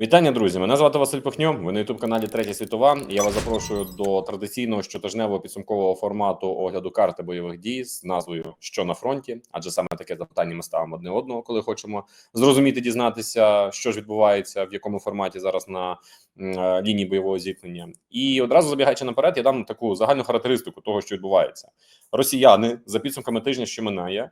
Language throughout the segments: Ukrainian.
Вітання, друзі! Мене звати Василь Пихньо. Ви на youtube каналі Третя світова. Я вас запрошую до традиційного щотижневого підсумкового формату огляду карти бойових дій з назвою Що на фронті, адже саме таке запитання ми ставимо одне одного, коли хочемо зрозуміти, дізнатися, що ж відбувається, в якому форматі зараз на е, лінії бойового зіткнення. І одразу забігаючи наперед, я дам таку загальну характеристику того, що відбувається. Росіяни за підсумками тижня, що минає,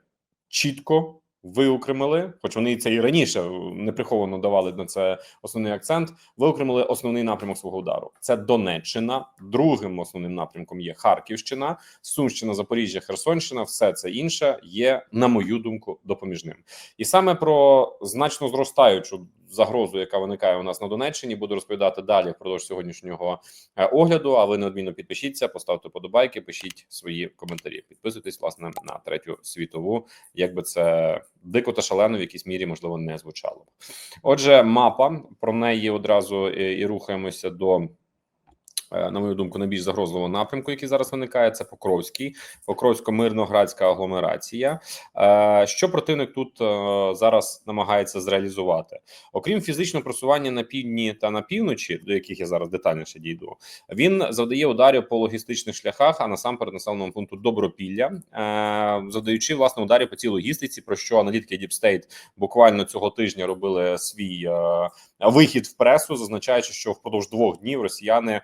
чітко виокремили, хоч вони це і раніше е, неприховано давали на це основний акцент. Виокремили основний напрямок свого удару. Це Донеччина. Другим основним напрямком є Харківщина, Сумщина, Запоріжжя, Херсонщина. Все це інше є, на мою думку, допоміжним. І саме про значно зростаючу загрозу, яка виникає у нас на Донеччині, буду розповідати далі впродовж сьогоднішнього е, огляду. А ви неодмінно підпишіться, поставте подобайки, пишіть свої коментарі. Підписуйтесь власне на третю світову, якби це дико та шалено в якійсь мірі можливо не звучало. Отже, мапа про неї одразу і, і рухаємося до. Е, На мою думку, найбільш загрозливого напрямку, який зараз виникає, це Покровський, Покровсько-мирноградська агломерація. Е, Що противник тут е, зараз намагається зреалізувати? Окрім фізичного просування на півдні та на півночі, до яких я зараз детальніше дійду, він завдає ударів по логістичних шляхах, а насамперед населеному пункту Добропілля, завдаючи власне ударів по цій логістиці, про що аналітики State буквально цього тижня робили свій вихід в пресу, зазначаючи, що впродовж двох днів росіяни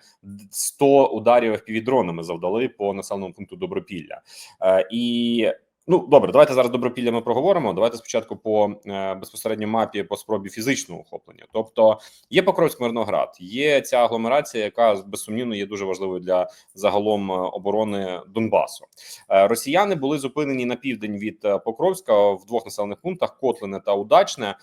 100 ударів FPV-дронами завдали по населеному пункту Добропілля. Е, і ну добре, давайте зараз Добропілля ми проговоримо. Давайте спочатку по е, безпосередньо мапі по спробі фізичного охоплення. Тобто є Покровськ Мирноград, є ця агломерація, яка безсумнівно є дуже важливою для загалом е, оборони Донбасу. Е, Росіяни були зупинені на південь від е, Покровська в двох населених пунктах Котлине та Удачне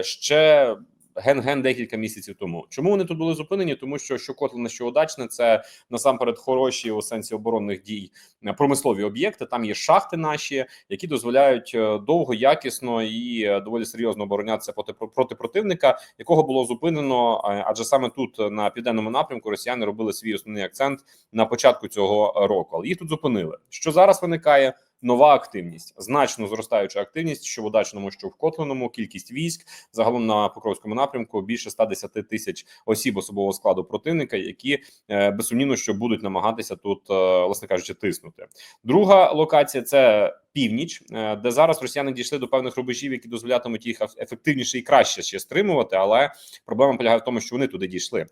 ще. Ген-ген декілька місяців тому. Чому вони тут були зупинені? Тому що що Котлине, що удачне, це насамперед хороші у сенсі оборонних дій промислові об'єкти. Там є шахти наші, які дозволяють е, довго, якісно і е, доволі серйозно оборонятися проти проти противника, якого було зупинено. е, Адже саме тут на південному напрямку росіяни робили свій основний акцент на початку цього року. Але їх тут зупинили. Що зараз виникає? Нова активність, значно зростаюча активність, що в удачному, що в Котлиному, кількість військ загалом на Покровському напрямку більше 110 тисяч осіб особового складу противника, які е, безсумнівно що будуть намагатися тут, е, власне кажучи, тиснути. Друга локація це північ, е, де зараз росіяни дійшли до певних рубежів, які дозволятимуть їх ефективніше і краще ще стримувати. Але проблема полягає в тому, що вони туди дійшли.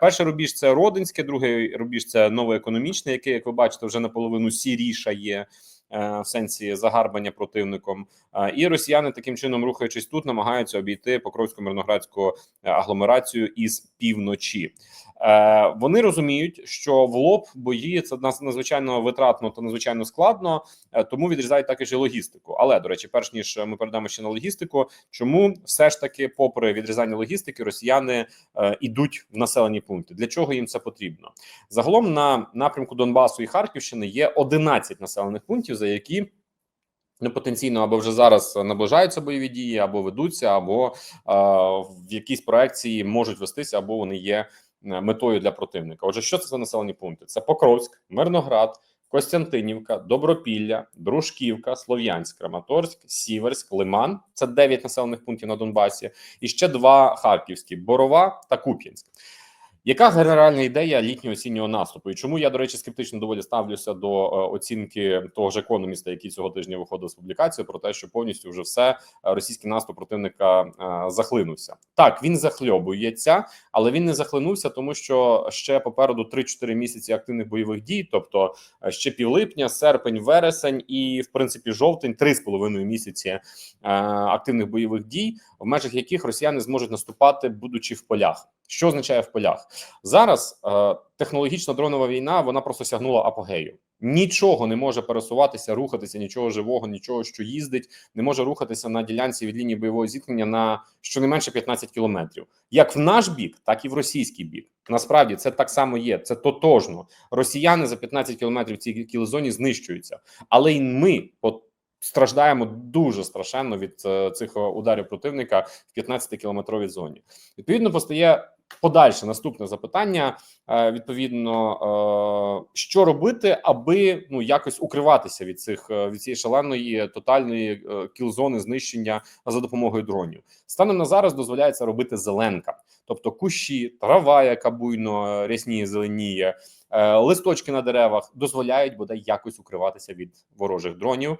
Перший рубіж це Родинське, другий рубіж це новоекономічне, яке, як ви бачите, вже наполовину сірішає. е, В сенсі загарбання противником, Е, і росіяни таким чином, рухаючись тут, намагаються обійти Покровську мирноградську е, агломерацію із півночі. Е, Вони розуміють, що в лоб бої це надзвичайно витратно та надзвичайно складно, е, тому відрізають також і логістику. Але до речі, перш ніж ми перейдемо ще на логістику, чому все ж таки, попри відрізання логістики, росіяни е, ідуть в населені пункти? Для чого їм це потрібно? Загалом на напрямку Донбасу і Харківщини є 11 населених пунктів, за які Ну, потенційно або вже зараз наближаються бойові дії, або ведуться, або в якійсь проекції можуть вестися, або вони є е, метою для противника. Отже, що це за населені пункти? Це Покровськ, Мирноград, Костянтинівка, Добропілля, Дружківка, Слов'янськ, Краматорськ, Сіверськ, Лиман. Це 9 населених пунктів на Донбасі, і ще два харківські: Борова та Куп'янськ. Яка генеральна ідея літнього осіннього наступу? І чому я, до речі, скептично доволі ставлюся до е, оцінки того ж економіста, який цього тижня виходив з публікацією про те, що повністю вже все е, російський наступ противника е, захлинувся. Так, він захльобується, але він не захлинувся, тому що ще попереду 3-4 місяці активних бойових дій, тобто ще півлипня, серпень, вересень і в принципі жовтень, 3,5 місяці активних бойових дій, в межах яких росіяни зможуть наступати, будучи в полях. Що означає в полях? Зараз е, технологічна дронова війна вона просто сягнула апогею. Нічого не може пересуватися, рухатися, нічого живого, нічого, що їздить, не може рухатися на ділянці від лінії бойового зіткнення на щонайменше 15 кілометрів. Як в наш бік, так і в російський бік. Насправді це так само є. Це тотожно. Росіяни за 15 кілометрів в цій кілозоні знищуються, але й ми по страждаємо дуже страшенно від е, цих е, ударів противника в 15 кілометровій зоні. Відповідно, постає подальше наступне запитання. Е, відповідно, е, що робити, аби ну якось укриватися від цих е, від цієї шаленої тотальної кілзони знищення за допомогою дронів. Станом на зараз дозволяється робити зеленка, тобто кущі, трава, яка буйно рясніє, зеленіє, листочки на деревах дозволяють бодай якось укриватися від ворожих дронів.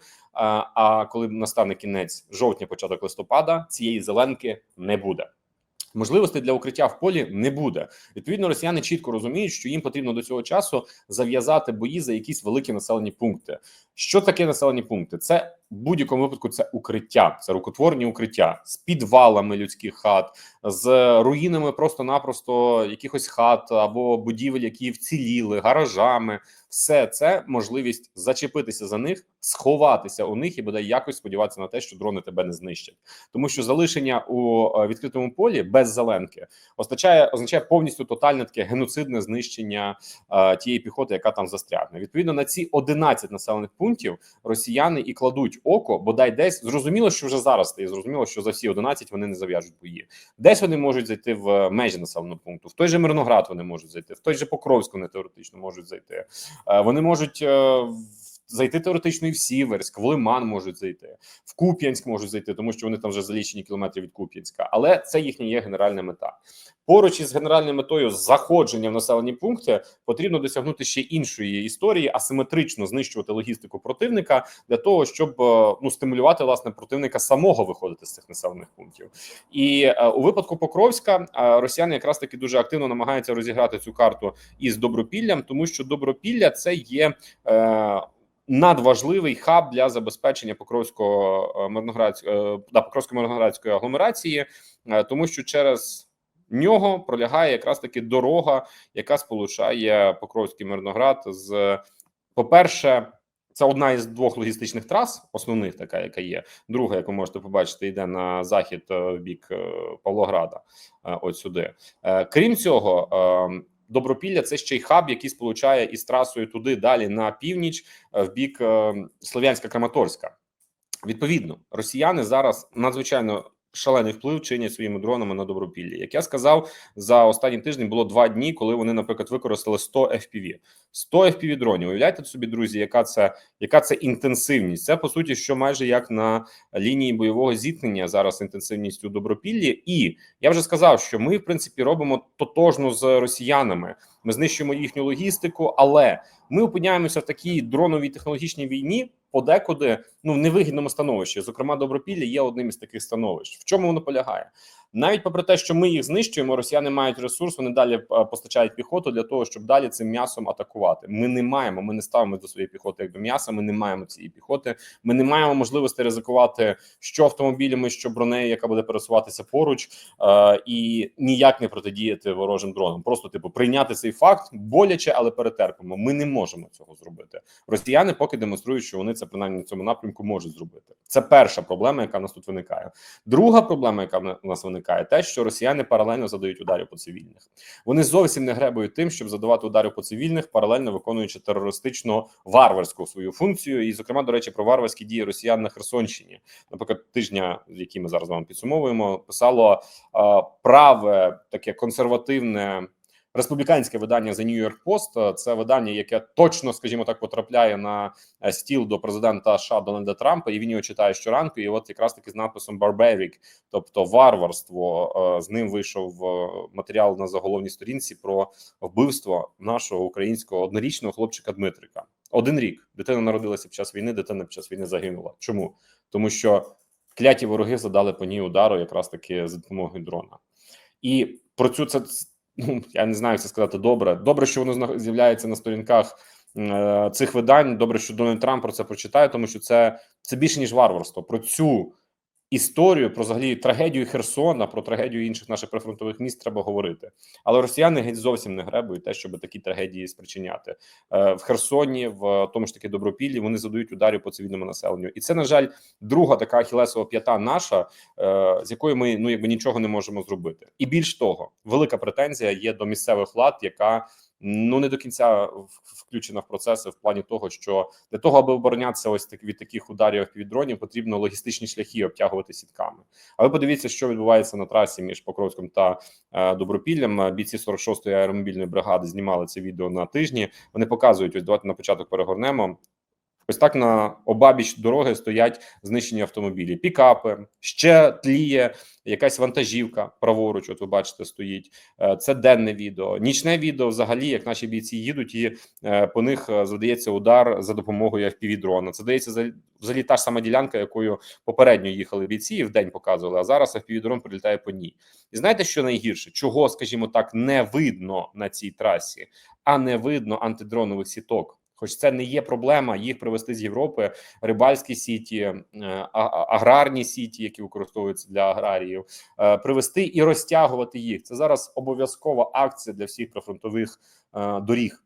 А коли настане кінець жовтня, початок листопада, цієї зеленки не буде. Можливостей для укриття в полі не буде. Відповідно, росіяни чітко розуміють, що їм потрібно до цього часу зав'язати бої за якісь великі населені пункти. Що таке населені пункти? Це в будь-якому випадку це укриття, це рукотворні укриття з підвалами людських хат, з руїнами просто-напросто якихось хат або будівель, які вціліли, гаражами. Все це можливість зачепитися за них, сховатися у них і бодай якось сподіватися на те, що дрони тебе не знищать, тому що залишення у е, відкритому полі без зеленки означає означає повністю тотальне таке геноцидне знищення е, тієї піхоти, яка там застрягне. Відповідно на ці 11 населених пунктів росіяни і кладуть око, бодай десь зрозуміло, що вже зараз стає зрозуміло, що за всі 11 вони не зав'яжуть бої. Десь вони можуть зайти в межі населеного пункту. В той же Мирноград вони можуть зайти, в той же Покровську, вони теоретично можуть зайти. Е, Вони можуть е, зайти теоретично і в Сіверськ, в Лиман можуть зайти, в Куп'янськ можуть зайти, тому що вони там вже за лічені кілометри від Куп'янська. Але це їхня є генеральна мета. Поруч із генеральною метою заходження в населені пункти потрібно досягнути ще іншої історії, асиметрично знищувати логістику противника для того, щоб е, ну стимулювати власне противника самого виходити з цих населених пунктів. І е, у випадку Покровська е, росіяни якраз таки дуже активно намагаються розіграти цю карту із добропіллям, тому що добропілля це є. Е, Надважливий хаб для забезпечення покровського мирноградського да, покровської мирноградської агломерації, е, тому що через нього пролягає якраз таки дорога, яка сполучає Покровський Мирноград з, по-перше, це одна із двох логістичних трас, основних, така яка є. Друга, яку можете побачити, йде на захід е, в бік е, Павлограда. е, От сюди. Е, Крім цього, е, Добропілля це ще й хаб, який сполучає із трасою туди далі на північ, е, в бік е, Слов'янська Краматорська. Відповідно, росіяни зараз надзвичайно шалений вплив чинять своїми дронами на добропіллі. Як я сказав, за останній тиждень було два дні, коли вони, наприклад, використали 100 FPV. 100 FPV дронів. Уявляєте собі, друзі, яка це яка це інтенсивність? Це по суті, що майже як на лінії бойового зіткнення зараз інтенсивність у добропіллі. І я вже сказав, що ми, в принципі, робимо тотожно з росіянами. Ми знищуємо їхню логістику, але ми опиняємося в такій дроновій технологічній війні. Подекуди ну в невигідному становищі. Зокрема, добропілля є одним із таких становищ. В чому воно полягає? Навіть попри те, що ми їх знищуємо, росіяни мають ресурс, вони далі е, постачають піхоту для того, щоб далі цим м'ясом атакувати. Ми не маємо. Ми не ставимо до своєї піхоти як до м'яса. Ми не маємо цієї піхоти. Ми не маємо можливості ризикувати що автомобілями, що бронею, яка буде пересуватися поруч, е, і ніяк не протидіяти ворожим дронам. Просто типу прийняти цей факт боляче, але перетерпимо. Ми не можемо цього зробити. Росіяни поки демонструють, що вони це принаймні на цьому напрямку можуть зробити. Це перша проблема, яка в нас тут виникає. Друга проблема, яка в нас виникає, те, що росіяни паралельно задають ударів по цивільних. Вони зовсім не гребують тим, щоб задавати ударів по цивільних, паралельно виконуючи терористично варварську свою функцію. І, зокрема, до речі, про варварські дії росіян на Херсонщині. Наприклад, тижня, який ми зараз вам підсумовуємо, писало праве таке консервативне. Республіканське видання The New York Post – це видання, яке точно, скажімо так, потрапляє на е, стіл до президента США Дональда Трампа, і він його читає щоранку. І от якраз таки з надписом «Barbaric», тобто варварство. е, З ним вийшов е, матеріал на заголовній сторінці про вбивство нашого українського однорічного хлопчика Дмитрика. Один рік дитина народилася під час війни. Дитина під час війни загинула. Чому? Тому що кляті вороги задали по ній удару, якраз таки за допомогою дрона, і про цю це ну я не знаю, як це сказати. Добре, добре, що воно з'являється на сторінках е, цих видань. Добре, що Дональд Трамп про це прочитає, тому що це, це більше ніж варварство. Про цю історію, про взагалі трагедію Херсона, про трагедію інших наших прифронтових міст треба говорити. Але росіяни геть зовсім не гребують те, щоб такі трагедії спричиняти Е, в Херсоні, в тому ж таки Добропіллі. Вони задають ударів по цивільному населенню, і це на жаль друга така ахілесова п'ята наша, е, з якою ми ну якби нічого не можемо зробити. І більш того, велика претензія є до місцевих влад, яка ну не до кінця включена в процеси в плані того, що для того, аби оборонятися ось так від таких ударів від дронів, потрібно логістичні шляхи обтягувати сітками. А ви подивіться, що відбувається на трасі між Покровськом та е, Добропіллям. Бійці 46-ї аеромобільної бригади знімали це відео на тижні. Вони показують. Ось давайте на початок перегорнемо. Ось так на обабіч дороги стоять знищені автомобілі, пікапи, ще тліє якась вантажівка праворуч. От ви бачите, стоїть. Е, Це денне відео. Нічне відео, взагалі, як наші бійці їдуть, і е, по них е, задається удар за допомогою fpv дрона. Це дається за- взагалі та ж сама ділянка, якою попередньо їхали бійці, і в день показували. А зараз fpv дрон прилітає по ній. І знаєте, що найгірше? Чого, скажімо так, не видно на цій трасі, а не видно антидронових сіток. Хоч це не є проблема їх привезти з Європи, рибальські сіті, е, аграрні сіті, які використовуються для аграріїв, е, привезти і розтягувати їх. Це зараз обов'язкова акція для всіх прифронтових е, доріг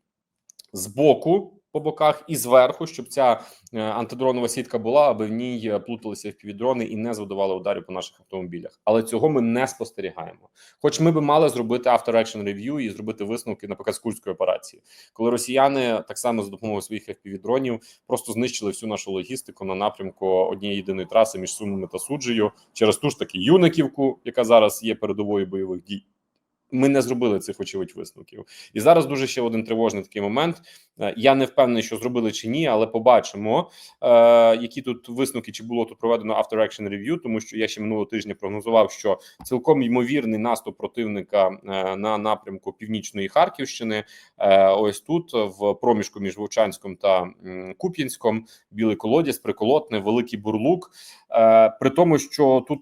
з боку. По боках і зверху, щоб ця е, антидронова сітка була, аби в ній е, плуталися впівдрони і не завдавали ударів по наших автомобілях. Але цього ми не спостерігаємо. Хоч ми би мали зробити after action review і зробити висновки, наприклад, з курської операції, коли росіяни так само за допомогою своїх FPV-дронів просто знищили всю нашу логістику на напрямку однієї єдиної траси між Сумами та Суджею через ту ж таки Юниківку, яка зараз є передовою бойових дій. Ми не зробили цих очевидь висновків, і зараз дуже ще один тривожний такий момент. Е, Я не впевнений, що зробили чи ні, але побачимо, е, які тут висновки, чи було тут проведено after action review, тому що я ще минулого тижня прогнозував, що цілком ймовірний наступ противника е, на напрямку північної Харківщини. Ось тут в проміжку між Вовчанськом та Куп'янськом, білий колодязь, приколотне, великий бурлук. При тому, що тут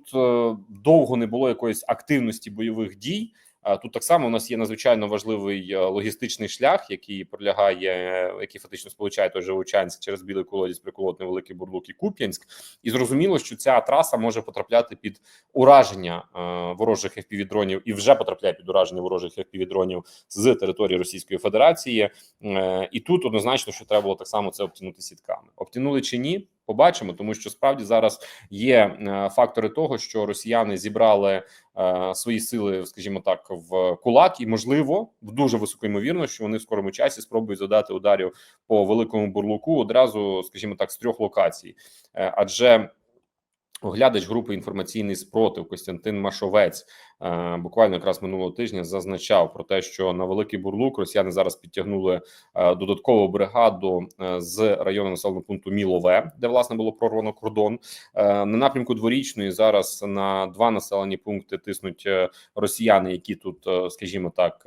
довго не було якоїсь активності бойових дій. Е, Тут так само у нас є надзвичайно важливий е, логістичний шлях, який пролягає, е, який фактично сполучає той же Вовчанськ через білий колодязь, приколотний великий бурлук і Куп'янськ. І зрозуміло, що ця траса може потрапляти під ураження ворожих FPV-дронів і вже потрапляє під ураження ворожих FPV-дронів з території Російської Федерації. І тут однозначно, що треба було так само це обтянути сітками. Обтянули чи ні? Побачимо, тому що справді зараз є е, фактори того, що росіяни зібрали е, свої сили, скажімо так, в кулак, і можливо, в дуже високо ймовірно, що вони в скорому часі спробують задати ударів по великому бурлуку одразу, скажімо так, з трьох локацій, Е, адже. Оглядач групи інформаційний спротив Костянтин Машовець е, буквально якраз минулого тижня зазначав про те, що на великий бурлук росіяни зараз підтягнули е, додаткову бригаду е, з району населеного пункту Мілове, де власне було прорвано кордон. На напрямку дворічної зараз на два населені пункти тиснуть росіяни, які тут, скажімо так,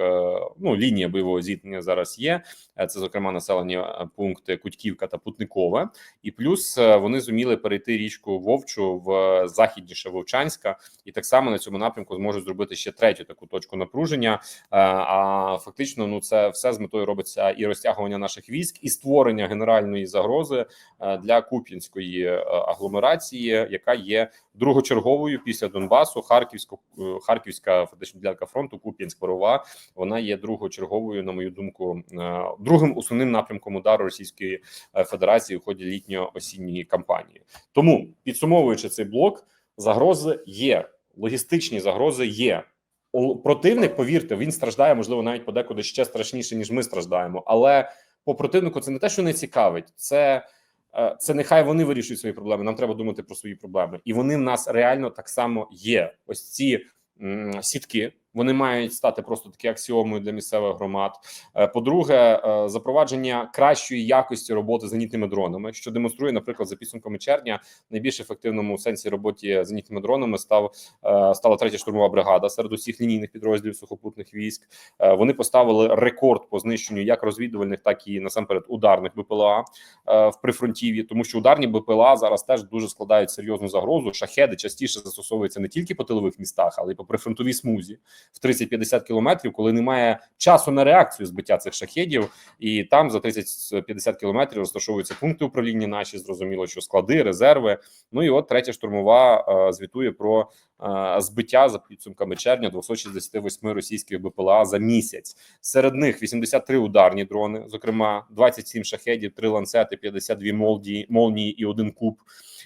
ну лінія бойового зіткнення зараз є. Це зокрема населені пункти Кутьківка та Путникове, і плюс вони зуміли перейти річку Вовчу в західніше Вовчанська, і так само на цьому напрямку зможуть зробити ще третю таку точку напруження. Е, А фактично, ну це все з метою робиться і розтягування наших військ, і створення генеральної загрози е, для Куп'янської е, агломерації, яка є другочерговою після Донбасу. Харківсько е, Харківська фактично ділянка фронту, Куп'янськ Парова. Вона є другочерговою, на мою думку, е, другим основним напрямком удару Російської е, Федерації в ході літньо-осінньої кампанії. Тому підсумовуючи цей блок, загрози є, логістичні загрози є. Противник, повірте, він страждає, можливо, навіть подекуди ще страшніше, ніж ми страждаємо. Але по противнику це не те, що не цікавить, це, це нехай вони вирішують свої проблеми. Нам треба думати про свої проблеми, і вони в нас реально так само є. Ось ці сітки. Вони мають стати просто такі аксіомою для місцевих громад. Е, По-друге, е, запровадження кращої якості роботи зенітними дронами, що демонструє, наприклад, за підсумками червня, найбільш ефективному сенсі роботі зенітними дронами став е, стала третя штурмова бригада серед усіх лінійних підрозділів сухопутних військ. Вони поставили рекорд по знищенню як розвідувальних, так і насамперед ударних БПЛА в прифронтів'ї, тому що ударні БПЛА зараз теж дуже складають серйозну загрозу. Шахеди частіше застосовуються не тільки по тилових містах, але й по прифронтовій смузі в 30-50 кілометрів, коли немає часу на реакцію збиття цих шахедів, і там за 30-50 кілометрів розташовуються пункти управління. Наші зрозуміло, що склади, резерви. Ну і от третя штурмова е, звітує про е, збиття за підсумками червня 268 російських БПЛА за місяць. Серед них 83 ударні дрони, зокрема 27 шахедів, 3 ланцети, 52 молдії, молнії і один куб.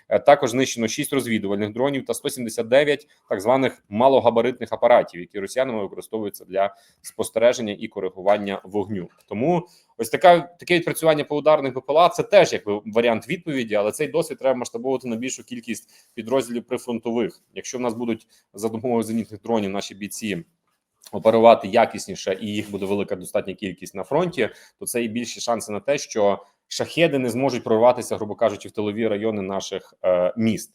Е, Також знищено 6 розвідувальних дронів та 179 так званих малогабаритних апаратів, які росіянами використовуються для спостереження і коригування вогню. Тому ось така таке відпрацювання по ударних БПЛА – це теж якби варіант відповіді, але цей досвід треба масштабувати на більшу кількість підрозділів прифронтових. Якщо в нас будуть за допомогою зенітних дронів наші бійці оперувати якісніше, і їх буде велика достатня кількість на фронті, то це і більші шанси на те, що шахеди не зможуть прорватися, грубо кажучи, в тилові райони наших е, міст.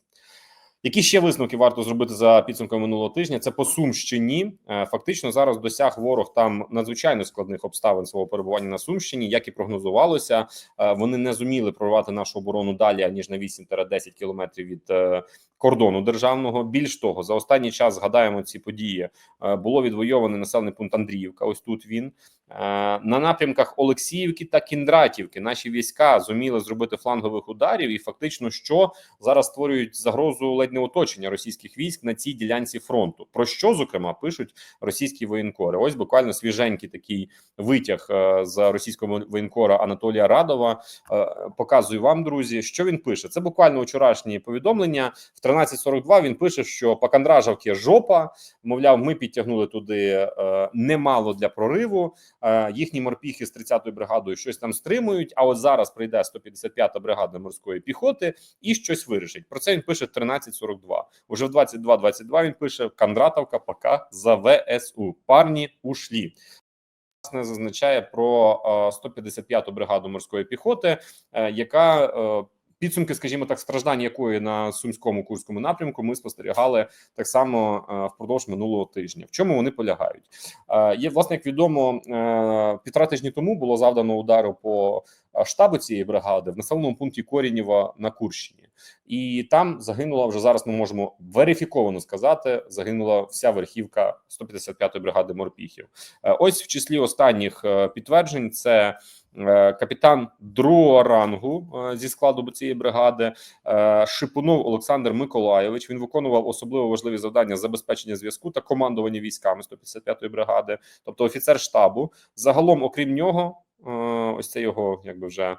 Які ще висновки варто зробити за підсумками минулого тижня? Це по Сумщині. Е, Фактично зараз досяг ворог там надзвичайно складних обставин свого перебування на Сумщині, як і прогнозувалося. Е, Вони не зуміли прорвати нашу оборону далі ніж на 8-10 кілометрів від е, кордону державного. Більш того, за останній час згадаємо ці події. Було відвойований населений пункт Андріївка. Ось тут він на напрямках Олексіївки та Кіндратівки. Наші війська зуміли зробити флангових ударів, і фактично, що зараз створюють загрозу ледь не оточення російських військ на цій ділянці фронту. Про що зокрема пишуть російські воєнкори? Ось буквально свіженький такий витяг е, з російського воєнкора Анатолія Радова. Е, Показую вам, друзі, що він пише. Це буквально вчорашні повідомлення. В 13.42 він пише, що по Кандражавці жопа. Мовляв, ми підтягнули туди е, немало для прориву. Е, їхні морпіхи з 30-ї бригадою щось там стримують. А от зараз прийде 155-та бригада морської піхоти і щось вирішить. Про це він пише в 13.42. Уже в 22.22 він пише: Кондратовка пока за ВСУ. Парні ушлі. Власне, зазначає про е, 155-ту бригаду морської піхоти, е, яка е, підсумки, скажімо так, страждань якої на сумському курському напрямку ми спостерігали так само е, впродовж минулого тижня. В чому вони полягають? Е, Є власне, як відомо, е, півтора тижні тому було завдано удару по штабу цієї бригади в населеному пункті Корінєва на Курщині, і там загинула вже зараз. Ми можемо верифіковано сказати, загинула вся верхівка 155-ї бригади морпіхів. Е, Ось в числі останніх е, підтверджень це. е, Капітан другого рангу е, зі складу цієї бригади е, Шипунов Олександр Миколайович. Він виконував особливо важливі завдання забезпечення зв'язку та командування військами 155-ї бригади, тобто офіцер штабу. Загалом, окрім нього, е, ось це його якби вже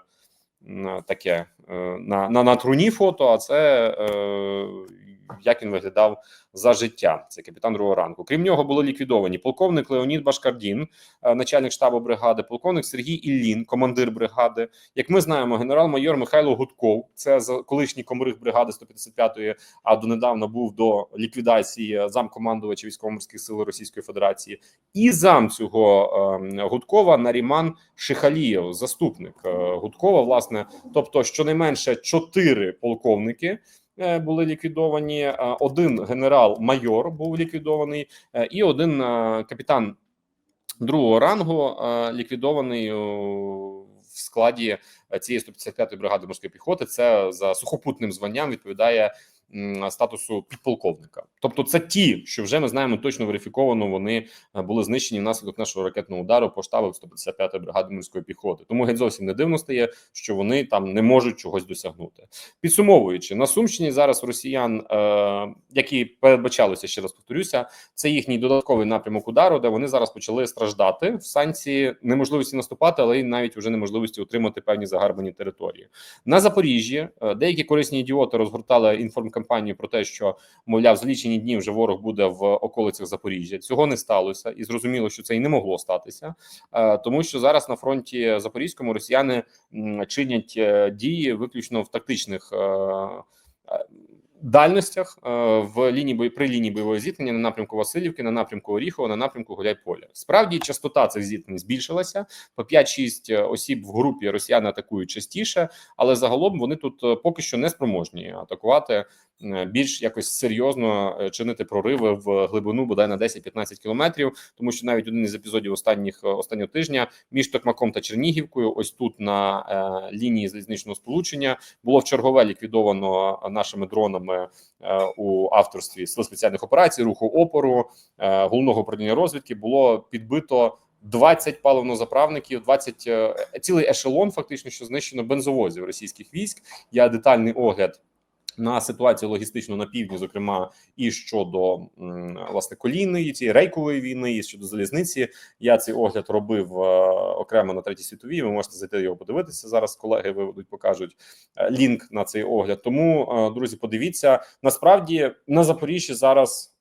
таке е, на, на, на труні фото. А це е, як він виглядав за життя. Це капітан другого ранку. Крім нього були ліквідовані полковник Леонід Башкардін, е, начальник штабу бригади, полковник Сергій Іллін, командир бригади. Як ми знаємо, генерал-майор Михайло Гудков, це за- колишній комарих бригади 155-ї, а донедавна був до ліквідації замкомандувача військово-морських сил Російської Федерації, і зам цього е, Гудкова Наріман Шихалієв, заступник е, Гудкова. Власне, тобто, щонайменше чотири полковники. Е, Були ліквідовані е, один генерал-майор був ліквідований, е, і один капітан другого рангу ліквідований в складі цієї 155-ї бригади морської піхоти. Це за сухопутним званням відповідає статусу підполковника. Тобто, це ті, що вже ми знаємо точно верифіковано. Вони е, були знищені внаслідок нашого ракетного удару по штабу 155-ї бригади морської піхоти. Тому геть зовсім не дивно стає, що вони там не можуть чогось досягнути. Підсумовуючи на Сумщині, зараз росіян, е, які передбачалося, ще раз повторюся, це їхній додатковий напрямок удару, де вони зараз почали страждати в санкції неможливості наступати, але й навіть вже неможливості отримати певні загарбані території. На Запоріжжі е, деякі корисні ідіоти розгортали інформкампанію про те, що мовляв, за лічені дні вже ворог буде в околицях Запоріжжя. Цього не сталося, і зрозуміло, що це і не могло статися, е, тому що зараз на фронті Запорізькому росіяни чинять е, дії виключно в тактичних. е, Дальностях в лінії при лінії бойового зіткнення на напрямку Васильівки, на напрямку Оріхова, на напрямку Гуляйполя. Справді частота цих зіткнень збільшилася по 5-6 осіб в групі. Росіяни атакують частіше, але загалом вони тут поки що не спроможні атакувати більш якось серйозно е, чинити прориви в глибину бодай на 10-15 кілометрів. Тому що навіть один із епізодів останніх е, останнього тижня між Токмаком та Чернігівкою, ось тут на е, лінії залізничного сполучення, було в чергове ліквідовано нашими дронами е, у авторстві сил спеціальних операцій, руху опору е, головного управління розвідки. Було підбито 20 паливнозаправників, 20 е, цілий ешелон, фактично, що знищено бензовозів російських військ. Я детальний огляд на ситуацію логістичну на півдні, зокрема, і щодо власне колійної цієї рейкової війни, і щодо залізниці. Я цей огляд робив е, окремо на третій світовій. Ви можете зайти його подивитися зараз. Колеги виведуть, покажуть е, лінк на цей огляд. Тому, е, друзі, подивіться насправді на Запоріжжі зараз.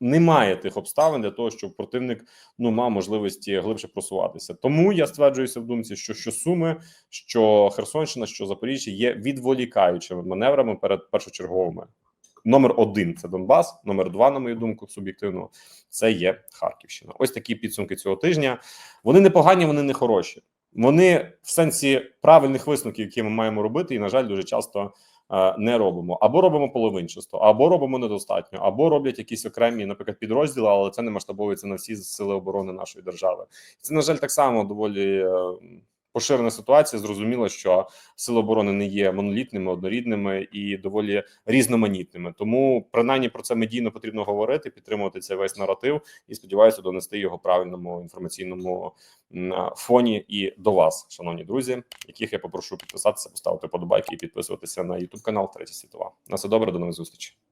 Немає тих обставин для того, щоб противник ну мав можливості глибше просуватися. Тому я стверджуюся в думці, що що Суми, що Херсонщина, що Запоріжжя є відволікаючими маневрами перед першочерговими. Номер один це Донбас. Номер два, на мою думку, суб'єктивно, це є Харківщина. Ось такі підсумки цього тижня. Вони не погані, вони не хороші. Вони в сенсі правильних висновків, які ми маємо робити, і на жаль, дуже часто не робимо. Або робимо половинчасто, або робимо недостатньо, або роблять якісь окремі, наприклад, підрозділи, але це не масштабовується на всі сили оборони нашої держави. Це на жаль так само доволі. Поширена ситуація зрозуміло, що сили оборони не є монолітними, однорідними і доволі різноманітними. Тому принаймні про це медійно потрібно говорити, підтримувати цей весь наратив і сподіваюся, донести його правильному інформаційному фоні і до вас, шановні друзі, яких я попрошу підписатися, поставити подобайки і підписуватися на YouTube канал Третя світова. На все добре, до нових зустрічей.